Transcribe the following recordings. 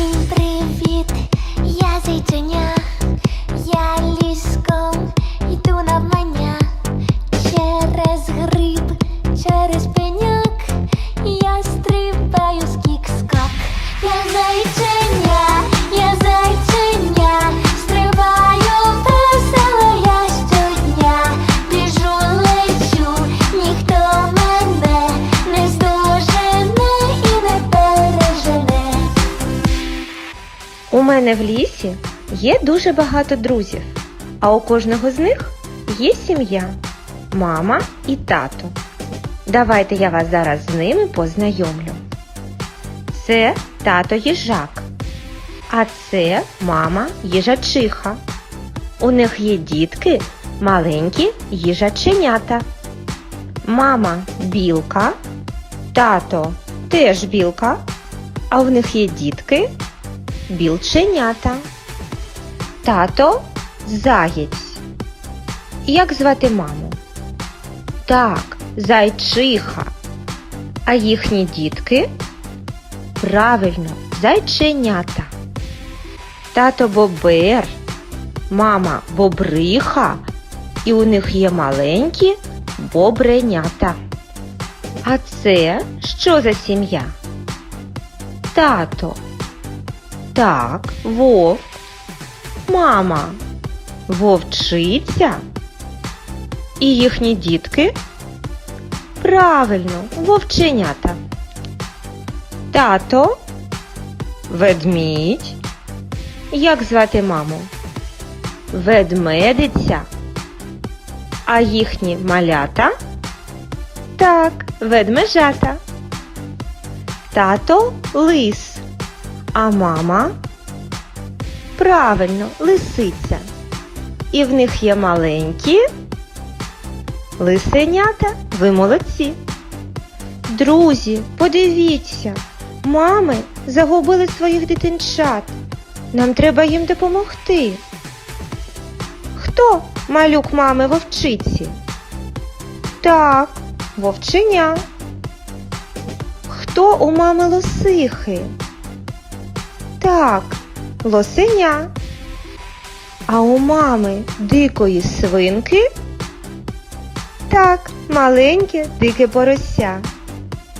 Всім привіт, я зайченя, я ліском. Мене в лісі є дуже багато друзів, а у кожного з них є сім'я, мама і тато. Давайте я вас зараз з ними познайомлю. Це тато їжак, а це мама їжачиха. У них є дітки, маленькі їжаченята. Мама білка, тато теж білка, а в них є дітки білченята. Тато заєць. Як звати маму? Так, зайчиха. А їхні дітки? Правильно, зайченята. Тато бобер, мама бобриха, і у них є маленькі бобренята. А це що за сім'я? Тато. Так, вовк. Мама. Вовчиця. І їхні дітки? Правильно, вовченята. Тато. Ведмідь. Як звати маму? Ведмедиця. А їхні малята? Так, ведмежата. Тато лис. А мама? Правильно, лисиця. І в них є маленькі лисенята. Ви молодці. Друзі, подивіться, мами загубили своїх дитинчат. Нам треба їм допомогти. Хто малюк мами вовчиці? Так, вовченя. Хто у мами лосихи? Так, лосеня. А у мами дикої свинки? Так, маленьке дике порося.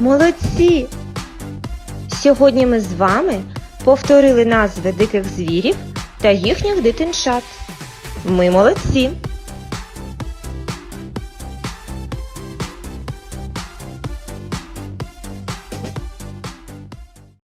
Молодці! Сьогодні ми з вами повторили назви диких звірів та їхніх дитинчат. Ми молодці!